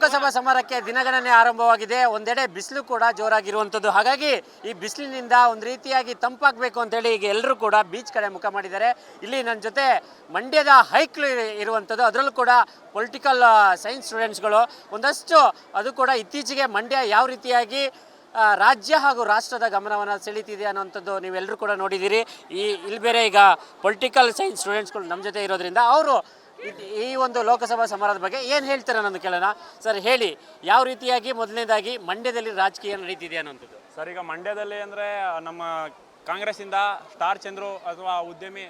ಲೋಕಸಭಾ ಸಮರಕ್ಕೆ ದಿನಗಣನೆ ಆರಂಭವಾಗಿದೆ. ಒಂದೆಡೆ ಬಿಸಿಲು ಕೂಡ ಜೋರಾಗಿರುವಂಥದ್ದು ಹಾಗಾಗಿ ಈ ಬಿಸಿಲಿನಿಂದ ಒಂದು ರೀತಿಯಾಗಿ ತಂಪಾಗಬೇಕು ಅಂತೇಳಿ ಈಗ ಎಲ್ಲರೂ ಕೂಡ ಬೀಚ್ ಕಡೆ ಮುಖ ಮಾಡಿದ್ದಾರೆ. ಇಲ್ಲಿ ನನ್ನ ಜೊತೆ ಮಂಡ್ಯದ ಹೈಕ್ಲು ಇರುವಂಥದ್ದು ಅದರಲ್ಲೂ ಕೂಡ ಪೊಲಿಟಿಕಲ್ ಸೈನ್ಸ್ ಸ್ಟೂಡೆಂಟ್ಸ್ಗಳು. ಒಂದಷ್ಟು ಅದು ಕೂಡ ಇತ್ತೀಚೆಗೆ ಮಂಡ್ಯ ಯಾವ ರೀತಿಯಾಗಿ ರಾಜ್ಯ ಹಾಗೂ ರಾಷ್ಟ್ರದ ಗಮನವನ್ನು ಸೆಳೀತಿದೆ ಅನ್ನೋಂಥದ್ದು ನೀವೆಲ್ಲರೂ ಕೂಡ ನೋಡಿದ್ದೀರಿ. ಈ, ಇಲ್ಲಿ ಬೇರೆ ಈಗ ಪೊಲಿಟಿಕಲ್ ಸೈನ್ಸ್ ಸ್ಟೂಡೆಂಟ್ಸ್ಗಳು ನಮ್ಮ ಜೊತೆ ಇರೋದ್ರಿಂದ ಅವರು ಈ ಒಂದು ಲೋಕಸಭಾ ಸಮರದ ಬಗ್ಗೆ ಏನು ಹೇಳ್ತಾರೆ ನನ್ನ ಕೇಳೋಣ. ಸರ್, ಹೇಳಿ, ಯಾವ ರೀತಿಯಾಗಿ ಮೊದಲನೇದಾಗಿ ಮಂಡ್ಯದಲ್ಲಿ ರಾಜಕೀಯ ನಡೀತಿದೆ ಅನ್ನೋಂಥದ್ದು? ಸರ್, ಈಗ ಮಂಡ್ಯದಲ್ಲಿ ಅಂದರೆ ನಮ್ಮ ಕಾಂಗ್ರೆಸ್ಸಿಂದ ಸ್ಟಾರ್ ಚಂದ್ರು ಅಥವಾ ಉದ್ಯಮಿ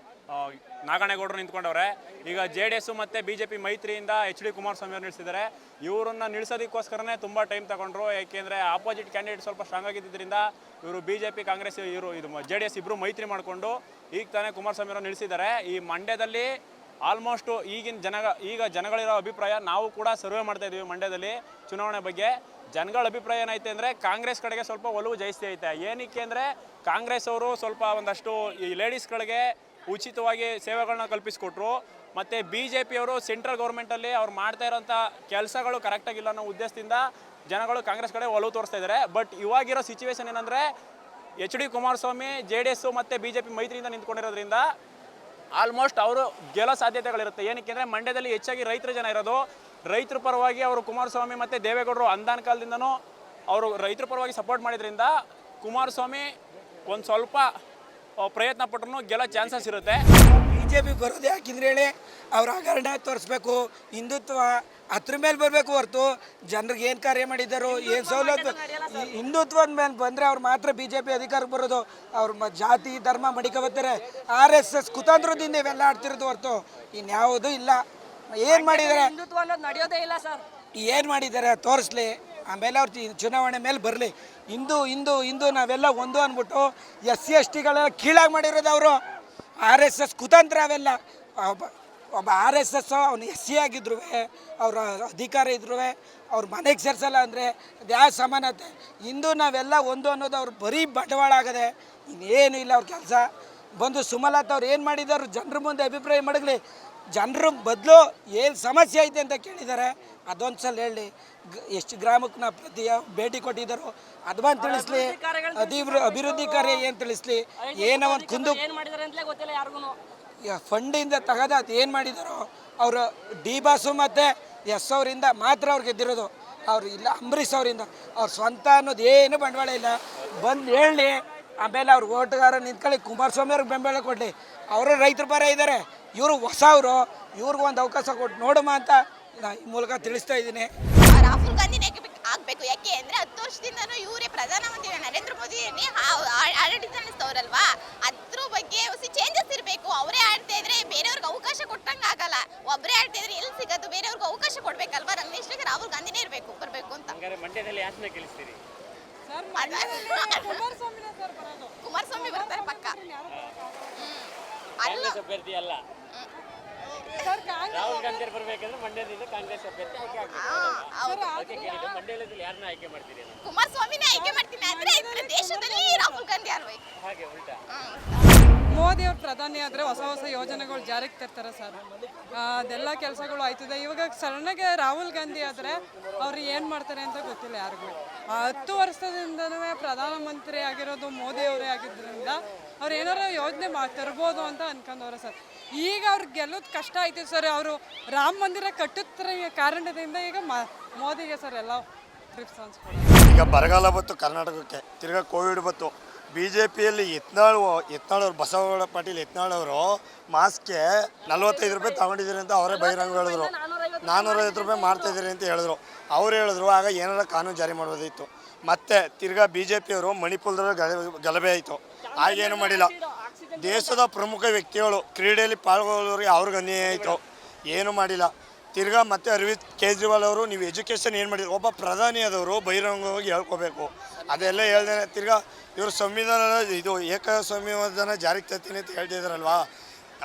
ನಾಗಣೇಗೌಡರು ನಿಂತ್ಕೊಂಡವ್ರೆ. ಈಗ ಜೆ ಡಿ ಎಸ್ ಮತ್ತು ಬಿ ಜೆ ಪಿ ಮೈತ್ರಿಯಿಂದ ಎಚ್ ಡಿ ಕುಮಾರಸ್ವಾಮಿ ಅವರು ನಿಲ್ಲಿಸಿದ್ದಾರೆ ಇವರನ್ನ ನಿಲ್ಲಿಸೋದಕ್ಕೋಸ್ಕರನೇ ತುಂಬ ಟೈಮ್ ತಗೊಂಡ್ರು. ಯಾಕೆಂದರೆ ಆಪೋಸಿಟ್ ಕ್ಯಾಂಡಿಡೇಟ್ ಸ್ವಲ್ಪ ಸ್ಟ್ರಾಂಗ್ ಆಗಿದ್ದರಿಂದ ಇವರು ಬಿ ಜೆ ಪಿ, ಕಾಂಗ್ರೆಸ್ ಇವರು, ಇದು ಜೆ ಡಿ ಎಸ್ ಇಬ್ಬರು ಮೈತ್ರಿ ಮಾಡಿಕೊಂಡು ಈಗ ತಾನೇ ಕುಮಾರಸ್ವಾಮಿ ಅವರು ನಿಲ್ಲಿಸಿದ್ದಾರೆ ಈ ಮಂಡ್ಯದಲ್ಲಿ ಆಲ್ಮೋಸ್ಟು ಈಗಿನ ಜನ ಈಗ ಜನಗಳಿರೋ ಅಭಿಪ್ರಾಯ ನಾವು ಕೂಡ ಸರ್ವೆ ಮಾಡ್ತಾ ಇದ್ದೀವಿ ಮಂಡ್ಯದಲ್ಲಿ ಚುನಾವಣೆ ಬಗ್ಗೆ. ಜನಗಳ ಅಭಿಪ್ರಾಯ ಏನೈತೆ ಅಂದರೆ ಕಾಂಗ್ರೆಸ್ ಕಡೆಗೆ ಸ್ವಲ್ಪ ಒಲವು ಜಾಸ್ತಿ ಐತೆ. ಏನಕ್ಕೆ ಅಂದರೆ ಕಾಂಗ್ರೆಸ್ ಅವರು ಸ್ವಲ್ಪ ಒಂದಷ್ಟು ಈ ಲೇಡೀಸ್ಗಳಿಗೆ ಉಚಿತವಾಗಿ ಸೇವೆಗಳನ್ನ ಕಲ್ಪಿಸಿಕೊಟ್ರು. ಮತ್ತು ಬಿ ಜೆ ಪಿಯವರು ಸೆಂಟ್ರಲ್ ಗೌರ್ಮೆಂಟಲ್ಲಿ ಅವ್ರು ಮಾಡ್ತಾ ಇರೋಂಥ ಕೆಲಸಗಳು ಕರೆಕ್ಟಾಗಿಲ್ಲ ಅನ್ನೋ ಉದ್ದೇಶದಿಂದ ಜನಗಳು ಕಾಂಗ್ರೆಸ್ ಕಡೆ ಒಲವು ತೋರಿಸ್ತಾ ಇದ್ದಾರೆ ಬಟ್ ಇವಾಗಿರೋ ಸಿಚುವೇಶನ್ ಏನಂದರೆ H D Kumaraswamy, J D S ಮತ್ತು ಬಿ ಜೆ ಪಿ ಮೈತ್ರಿಯಿಂದ ನಿಂತ್ಕೊಂಡಿರೋದ್ರಿಂದ ಆಲ್ಮೋಸ್ಟ್ ಅವರು ಗೆಲ್ಲೋ ಸಾಧ್ಯತೆಗಳಿರುತ್ತೆ. ಏನಕ್ಕೆ ಅಂದರೆ ಮಂಡ್ಯದಲ್ಲಿ ಹೆಚ್ಚಾಗಿ ರೈತರ ಜನ ಇರೋದು. ರೈತರ ಪರವಾಗಿ ಅವರು ಕುಮಾರಸ್ವಾಮಿ ಮತ್ತು ದೇವೇಗೌಡರು ಅಂದಾನ ಕಾಲದಿಂದನೂ ಅವರು ರೈತರ ಪರವಾಗಿ ಸಪೋರ್ಟ್ ಮಾಡಿದ್ರಿಂದ ಕುಮಾರಸ್ವಾಮಿ ಒಂದು ಸ್ವಲ್ಪ ಪ್ರಯತ್ನ ಪಟ್ಟರು ಗೆಲ್ಲೋ ಚಾನ್ಸಸ್ ಇರುತ್ತೆ. ಜೆ ಪಿ ಬರೋದು ಯಾಕಿಂದ್ರೆ ಹೇಳಿ ಅವ್ರ ಹಗರಣ ತೋರಿಸ್ಬೇಕು ಹಿಂದುತ್ವ ಹತ್ರ ಮೇಲೆ ಬರಬೇಕು ಹೊರತು ಜನರಿಗೆ ಏನು ಕಾರ್ಯ ಮಾಡಿದ್ದಾರೋ ಏನು ಸವಲತ್ತು ಹಿಂದುತ್ವದ ಮೇಲೆ ಬಂದರೆ ಅವ್ರು ಮಾತ್ರ ಬಿ ಜೆ ಪಿ ಅಧಿಕಾರಕ್ಕೆ ಬರೋದು ಅವ್ರ ಮ ಜಾತಿ ಧರ್ಮ ಮಡಿಕೊಬತ್ತಾರೆ. ಆರ್ ಎಸ್ ಎಸ್ ಕುತಂತ್ರದಿಂದ ಇವೆಲ್ಲ ಆಡ್ತಿರೋದು ಹೊರತು ಇನ್ಯಾವುದೂ ಇಲ್ಲ. ಏನು ಮಾಡಿದ್ದಾರೆ? ಹಿಂದುತ್ವ ಅನ್ನೋದು ನಡೆಯೋದೇ ಇಲ್ಲ ಸರ್. ಏನು ಮಾಡಿದ್ದಾರೆ? ತೋರಿಸ್ಲಿ. ಆಮೇಲೆ ಅವ್ರು ಚುನಾವಣೆ ಮೇಲೆ ಬರಲಿ. ಹಿಂದೂ ಹಿಂದೂ ಹಿಂದೂ ನಾವೆಲ್ಲ ಒಂದು ಅಂದ್ಬಿಟ್ಟು ಎಸ್ ಸಿ ಎಸ್ ಟಿಗಳೆಲ್ಲ ಕೀಳಾಗಿ ಮಾಡಿರೋದು ಅವರು. ಆರ್ ಎಸ್ ಎಸ್ ಕುತಂತ್ರ ಅವೆಲ್ಲ. ಒಬ್ಬ ಒಬ್ಬ ಆರ್ ಎಸ್ ಎಸ್ ಅವನು ಎಸ್ ಸಿ ಆಗಿದ್ರು ಅವ್ರ ಅಧಿಕಾರ ಇದ್ರು ಅವ್ರ ಮನೆಗೆ ಸೇರಿಸಲ್ಲ ಅಂದರೆ ಅದು ಯಾವ ಸಮಾನತೆ? ಇಂದು ನಾವೆಲ್ಲ ಒಂದು ಅನ್ನೋದು ಅವ್ರು ಬರೀ ಬಂಡವಾಳ ಆಗದೆ, ಇನ್ನೇನು ಇಲ್ಲ ಅವ್ರ ಕೆಲಸ. ಬಂದು ಸುಮಲತಾ ಅವ್ರು ಏನು ಮಾಡಿದ್ದಾರೆ ಜನರ ಮುಂದೆ ಅಭಿಪ್ರಾಯ ಮಡಗಲಿ. ಜನರ ಬದಲು ಏನು ಸಮಸ್ಯೆ ಐತೆ ಅಂತ ಕೇಳಿದ್ದಾರೆ. ಅದೊಂದು ಸಲ ಹೇಳಿ ಎಷ್ಟು ಗ್ರಾಮಕ್ಕೆ ನಾ ಪ್ರತಿ ಭೇಟಿ ಕೊಟ್ಟಿದ್ದರು ಅದು ಬಂದು ತಿಳಿಸ್ಲಿ. ಅಧಿವೃ ಅಭಿವೃದ್ಧಿ ಕಾರ್ಯ ಏನು ತಿಳಿಸ್ಲಿ? ಏನೋ ಒಂದು ಕುಂದು ಫಂಡಿಂದ ತಗದ ಅದು ಏನು ಮಾಡಿದಾರೋ ಅವರು ಡಿ ಬಾಸು ಮತ್ತು ಎಸ್ ಅವರಿಂದ ಮಾತ್ರ ಅವ್ರು ಗೆದ್ದಿರೋದು. ಅವ್ರು ಇಲ್ಲ ಅಂಬರೀಷ್ ಅವರಿಂದ. ಅವ್ರ ಸ್ವಂತ ಅನ್ನೋದು ಏನು ಬಂಡವಾಳ ಇಲ್ಲ. ಬಂದು ಹೇಳಿ ಆಮೇಲೆ ಅವ್ರು ಓಟುಗಾರ ನಿಂತ್ಕೊಳ್ಳಿ ಕುಮಾರಸ್ವಾಮಿ ಅವ್ರಿಗೆ ಬೆಂಬಲ ಕೊಡಲಿ. ಅವರು ರೈತರ ಪರ ಇದ್ದಾರೆ ಇವರು ಹೊಸವರು ಇವ್ರಿಗೂ ಒಂದು ಅವಕಾಶ ಕೊಟ್ಟು ನೋಡಮ್ಮ ಅಂತ ನಾ ಈ ಮೂಲಕ ತಿಳಿಸ್ತಾ ಇದ್ದೀನಿ. ರಾಹುಲ್ ಗಾಂಧಿನೇ ಆಗಬೇಕು? ಯಾಕೆ ಅಂದರೆ ಹತ್ತು ವರ್ಷದಿಂದನೂ ಇವರೇ ಪ್ರಧಾನಮಂತ್ರಿ ನರೇಂದ್ರ ಮೋದಿ ಆಡಳಿತ ನಡೆಸ್ತವ್ರಲ್ವಾ ಅದ್ರ ಬಗ್ಗೆ ಹೊಸ ಚೇಂಜಸ್ ಇರಬೇಕು. ಅವರೇ ಆಡ್ತಾ ಇದ್ರೆ ಬೇರೆಯವ್ರಿಗೆ ಅವಕಾಶ ಕೊಟ್ಟಂಗೆ ಆಗಲ್ಲ. ಒಬ್ಬರೇ ಆಡ್ತಾ ಇದ್ರೆ ಎಲ್ಲಿ ಸಿಗೋದು? ಬೇರೆಯವ್ರಿಗೆ ಅವಕಾಶ ಕೊಡ್ಬೇಕಲ್ವಾ? ರಮೇಶ್ ನಗರ್ ರಾಹುಲ್ ಗಾಂಧಿನೇ ಇರಬೇಕು ಬರಬೇಕು ಅಂತ. ಮಂಡ್ಯದಲ್ಲಿ ಯಾಕೆ ಗೆಲ್ಲಿಸ್ತೀರಿ ಕುಮಾರಸ್ವಾಮಿ ಬರ್ತಾರೆ ಪಕ್ಕ. ಅಲ್ಲ. ಕಾಂಗ್ರೆಸ್ ಅಭ್ಯರ್ಥಿ ಅಲ್ಲ. ರಾಹುಲ್ ಗಾಂಧಿ ಬರ್ಬೇಕಂದ್ರೆ ಮಂಡ್ಯದಿಂದ ಕಾಂಗ್ರೆಸ್ ಅಭ್ಯರ್ಥಿ ಆಯ್ಕೆ ಆಗ್ಬೇಕು ಆ, ಹೌದು. ಅದಕ್ಕೆ ಕೇಳಿದ್ದು ಮಂಡ್ಯದಲ್ಲಿ ಯಾರನ್ನ ಆಯ್ಕೆ ಮಾಡ್ತೀರಿ. ಕುಮಾರಸ್ವಾಮಿನೇ ಆಯ್ಕೆ ಮಾಡ್ತೀನಿ. ಆದ್ರೆ ದೇಶದಲ್ಲಿ ರಾಹುಲ್ ಗಾಂಧಿ ಉಲ್ಟಾ ಮೋದಿ ಅವ್ರು ಪ್ರಧಾನಿ ಆದರೆ ಹೊಸ ಹೊಸ ಯೋಜನೆಗಳು ಜಾರಿಗೆ ತರ್ತಾರೆ ಸರ್. ಅದೆಲ್ಲ ಕೆಲಸಗಳು ಆಯ್ತದೆ. ಇವಾಗ ಸಣ್ಣಗೆ ರಾಹುಲ್ ಗಾಂಧಿ ಆದರೆ ಅವ್ರು ಏನು ಮಾಡ್ತಾರೆ ಅಂತ ಗೊತ್ತಿಲ್ಲ ಯಾರಿಗೂ. ಹತ್ತು ವರ್ಷದಿಂದನೂ ಪ್ರಧಾನಮಂತ್ರಿ ಆಗಿರೋದು ಮೋದಿ ಅವರೇ ಆಗಿದ್ದರಿಂದ ಅವ್ರು ಏನಾರ ಯೋಜನೆ ಮಾ ತರ್ಬೋದು ಅಂತ ಅನ್ಕೊಂಡವ್ರೆ ಸರ್. ಈಗ ಅವ್ರಿಗೆ ಗೆಲ್ಲೋದು ಕಷ್ಟ ಆಯ್ತು ಸರ್. ಅವರು ರಾಮ ಮಂದಿರ ಕಟ್ಟುತ್ತಿರೋ ಕಾರಣದಿಂದ ಈಗ ಮ ಮೋದಿಗೆ ಸರ್ ಎಲ್ಲ ಟ್ರಿಪ್ಸ್ ಈಗ ಬರಗಾಲ ಬಂತು ಕರ್ನಾಟಕಕ್ಕೆ. ತಿರ್ಗಾ ಕೋವಿಡ್ ಬತ್ತು ಬಿ ಜೆ ಪಿಯಲ್ಲಿ ಎತ್ನಾಳು ಎತ್ನಾಳವ್ರು ಬಸವಗೌಡ ಪಾಟೀಲ್ ಯತ್ನಾಳ್ ಅವರು ಮಾಸ್ಕ್ಗೆ ನಲ್ವತ್ತೈದು ರೂಪಾಯಿ ತಗೊಂಡಿದ್ದೀರಿ ಅಂತ ಅವರೇ ಬಹಿರಂಗ ಹೇಳಿದ್ರು. ನಾನ್ನೂರೈವತ್ತು ರೂಪಾಯಿ ಮಾಡ್ತಾ ಇದ್ದೀರಿ ಅಂತ ಹೇಳಿದ್ರು. ಅವ್ರು ಹೇಳಿದ್ರು, ಆಗ ಏನಾರ ಕಾನೂನು ಜಾರಿ ಮಾಡೋದಿತ್ತು ಮತ್ತೆ ತಿರ್ಗಾ ಬಿ ಜೆ ಪಿಯವರು ಮಣಿಪುರದಲ್ಲಿ ಗಲ- ಗಲಭೆ ಆಯಿತು. ಆಗೇನು ಮಾಡಿಲ್ಲ. ದೇಶದ ಪ್ರಮುಖ ವ್ಯಕ್ತಿಗಳು ಕ್ರೀಡೆಯಲ್ಲಿ ಪಾಲ್ಗೊಳ್ಳೋರಿಗೆ ಅವ್ರಿಗೆ ಅನ್ಯಾಯ ಆಯಿತು. ಏನು ಮಾಡಿಲ್ಲ. ತಿರ್ಗಾ ಮತ್ತೆ ಅರವಿಂದ್ ಕೇಜ್ರಿವಾಲ್ ಅವರು, ನೀವು ಎಜುಕೇಷನ್ ಏನು ಮಾಡಿದ್ರು? ಒಬ್ಬ ಪ್ರಧಾನಿ ಆದವರು ಬಹಿರಂಗವಾಗಿ ಹೇಳ್ಕೋಬೇಕು. ಅದೆಲ್ಲ ಹೇಳ್ದೇನೆ ತಿರ್ಗಾ ಇವರು ಸಂವಿಧಾನ, ಇದು ಏಕ ಸಂವಿಧಾನ ಜಾರಿಗೆ ತರ್ತೀನಿ ಅಂತ ಹೇಳ್ತಿದಾರಲ್ವಾ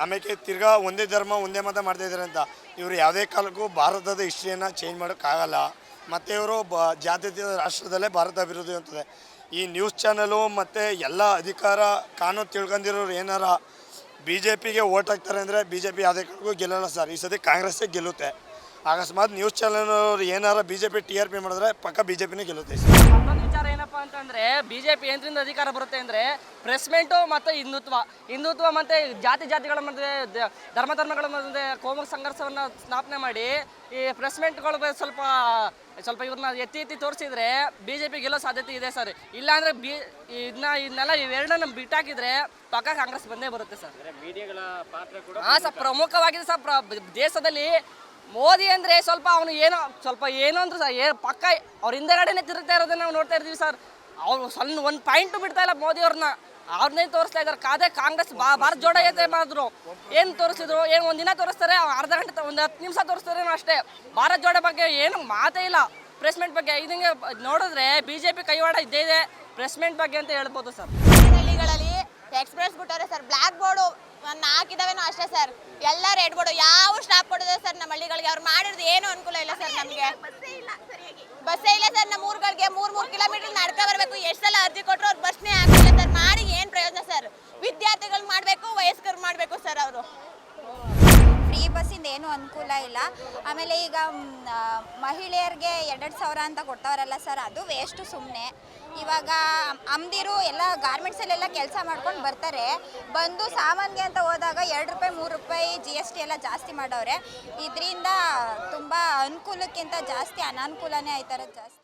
ಆಮೇಲೆ ತಿರ್ಗಾ ಒಂದೇ ಧರ್ಮ, ಒಂದೇ ಮತ ಮಾಡ್ತಾ ಇದ್ದಾರೆ ಅಂತ. ಇವರು ಯಾವುದೇ ಕಾಲಕ್ಕೂ ಭಾರತದ ಹಿಸ್ಟ್ರಿಯನ್ನು ಚೇಂಜ್ ಮಾಡೋಕ್ಕಾಗಲ್ಲ. ಮತ್ತು ಇವರು ಬ, ಜಾತ್ಯತೀತ ರಾಷ್ಟ್ರದಲ್ಲೇ ಭಾರತ ಅಭಿವೃದ್ಧಿ ಅಂತದೆ ಈ ನ್ಯೂಸ್ ಚಾನಲು ಮತ್ತು ಎಲ್ಲ ಅಧಿಕಾರ, ಕಾನೂನು ತಿಳ್ಕೊಂಡಿರೋರು ಏನಾರ ಬಿ ಜೆ ಪಿಗೆ ಓಟ್ ಹಾಕ್ತಾರೆ ಅಂದರೆ ಬಿ ಜೆ ಪಿ ಯಾವುದೇ ಕಾರಣಕ್ಕೂ ಗೆಲ್ಲಲ್ಲ ಸರ್. ಈ ಸತಿ ಕಾಂಗ್ರೆಸ್ಸೇ ಗೆಲ್ಲುತ್ತೆ. ಅಕಸ್ಮಾತ್ ನ್ಯೂಸ್ ಚಾನಲ್ನವ್ರು ಏನಾರ B J P T R P ಮಾಡಿದ್ರೆ ಪಕ್ಕ ಬಿ ಜೆ ಪಿನೇ ಗೆಲ್ಲುತ್ತೆ ಮತ್ತೊಂದು ವಿಚಾರ ಏನಪ್ಪಾ ಅಂತಂದ್ರೆ, ಬಿಜೆಪಿ ಏನರಿಂದ ಅಧಿಕಾರ ಬರುತ್ತೆ ಅಂದ್ರೆ ಪ್ರೆಸ್ಮೆಂಟು ಮತ್ತು ಹಿಂದುತ್ವ. ಹಿಂದುತ್ವ ಮತ್ತೆ ಜಾತಿ ಜಾತಿಗಳ ಮಧ್ಯೆ ಧರ್ಮ ಧರ್ಮಗಳ ಮಧ್ಯೆ ಕೋಮು ಸಂಘರ್ಷವನ್ನ ಸ್ಥಾಪನೆ ಮಾಡಿ ಈ ಪ್ರೆಸ್ಮೆಂಟ್ಗಳು ಸ್ವಲ್ಪ ಸ್ವಲ್ಪ ಇವ್ರನ್ನ ಎತ್ತಿ ಎತ್ತಿ ತೋರಿಸಿದ್ರೆ ಬಿಜೆಪಿ ಗೆಲ್ಲೋ ಸಾಧ್ಯತೆ ಇದೆ ಸರ್. ಇಲ್ಲಾಂದ್ರೆ ಬಿ ಇದನ್ನ ಇದನ್ನೆಲ್ಲ ಇವೆರಡನ್ನ ಬಿಟ್ಟಾಕಿದ್ರೆ ಪಕ್ಕ ಕಾಂಗ್ರೆಸ್ ಬಂದೇ ಬರುತ್ತೆ ಸರ್. ಮೀಡಿಯಾಗಳ ಪಾತ್ರ ಕೂಡ ಹಾ ಸರ್ ಪ್ರಮುಖವಾಗಿದೆ ಸರ್. ಪ್ರ ದೇಶದಲ್ಲಿ ಮೋದಿ ಅಂದ್ರೆ ಸ್ವಲ್ಪ ಅವನು ಏನೋ ಸ್ವಲ್ಪ ಏನೋ ಅಂದ್ರೆ ಸರ್ ಏ ಪಕ್ಕ ಅವ್ರ ಹಿಂದೆಗಡೆನೆ ತಿರುಗ್ತಾ ಇರೋದನ್ನ ನಾವು ನೋಡ್ತಾ ಇರ್ತೀವಿ ಸರ್. ಅವ್ರು ಸಣ್ಣ ಒಂದು ಪಾಯಿಂಟು ಬಿಡ್ತಾ ಇಲ್ಲ ಮೋದಿ ಅವ್ರನ್ನ ಅವ್ರನ್ನೇ ತೋರಿಸ್ತಾ ಇದ್ದಾರೆ ಕಾದೇ ಕಾಂಗ್ರೆಸ್ ಬಾ ಭಾರತ್ ಜೋಡ ಏತೆ ಮಾಡಿದ್ರು ಏನು ತೋರಿಸಿದ್ರು? ಏನು ಒಂದಿನ ತೋರಿಸ್ತಾರೆ ಅರ್ಧ ಗಂಟೆ ಒಂದು ಹತ್ತು ನಿಮಿಷ ತೋರಿಸ್ತಾರೆ ಅಷ್ಟೇ. ಭಾರತ್ ಜೋಡ ಬಗ್ಗೆ ಏನು ಮಾತೇ ಇಲ್ಲ. ಪ್ರೆಸ್ಮೆಂಟ್ ಬಗ್ಗೆ ಇದಂಗೆ ನೋಡಿದ್ರೆ ಬಿ ಜೆ ಪಿ ಕೈವಾಡ ಇದ್ದೇ ಇದೆ. ಪ್ರೆಸ್ಮೆಂಟ್ ಬಗ್ಗೆ ಅಂತ ಹೇಳ್ಬೋದು ಸರ್. ಹಳ್ಳಿಗಳಲ್ಲಿ ಎಕ್ಸ್ಪ್ರೆಸ್ ಬಿಟ್ಟವ್ರೆ ಸರ್. ಬ್ಲ್ಯಾಕ್ ಬೋರ್ಡು ಒಂದು ಹಾಕಿದಾವೇನೋ ಅಷ್ಟೇ ಸರ್. ಎಲ್ಲ ರೆಡ್ ಬೋರ್ಡು ಯಾವ ಸ್ಟಾಪ್ ಕೊಡಿದೆ ಸರ್ ನಮ್ಮ ಹಳ್ಳಿಗಳಿಗೆ? ಅವ್ರು ಮಾಡಿರೋದು ಏನು ಅನುಕೂಲ ಇಲ್ಲ ಸರ್ ನಮಗೆ. ಬಸ್ಸೇ ಇಲ್ಲ ಸರ್ ನಮ್ಮ ಊರುಗಳಿಗೆ. ಮೂರು ಮೂರು ಕಿಲೋಮೀಟರ್ ನಡ್ಕೊ ಬರಬೇಕು. ಎಷ್ಟು ಸಲ ಅರ್ಜಿ ಕೊಟ್ಟರು ಅವ್ರು ಬಸ್ನೇ ಹಾಕಿಲ್ಲ ಸರ್ ಮಾಡಿ ಏನು ಪ್ರಯೋಜನ ಸರ್ ವಿದ್ಯಾರ್ಥಿಗಳು ಮಾಡಬೇಕು ವಯಸ್ಕರು ಮಾಡಬೇಕು ಸರ್ ಅವರು ಫ್ರೀ ಬಸ್ಸಿಂದ ಏನೂ ಅನುಕೂಲ ಇಲ್ಲ. ಆಮೇಲೆ ಈಗ ಮಹಿಳೆಯರಿಗೆ ಎರಡೆರಡು ಸಾವಿರ ಅಂತ ಕೊಡ್ತಾವ್ರಲ್ಲ ಸರ್, ಅದು ವೇಸ್ಟು ಸುಮ್ಮನೆ ಇವಾಗ ಅಮ್ದಿರು ಎಲ್ಲ ಗಾರ್ಮೆಂಟ್ಸಲ್ಲೆಲ್ಲ ಕೆಲಸ ಮಾಡ್ಕೊಂಡು ಬರ್ತಾರೆ. ಬಂದು ಸಾಮಾನ್ಗೆ ಅಂತ ಹೋದಾಗ ಎರಡು ರೂಪಾಯಿ, ಮೂರು ರೂಪಾಯಿ ಜಿ ಎಸ್ ಟಿ ಎಲ್ಲ ಜಾಸ್ತಿ ಮಾಡವ್ರೆ ಇದರಿಂದ ತುಂಬ ಅನುಕೂಲಕ್ಕಿಂತ ಜಾಸ್ತಿ ಅನಾನುಕೂಲನೇ ಆಯ್ತಾರೆ ಜಾಸ್ತಿ.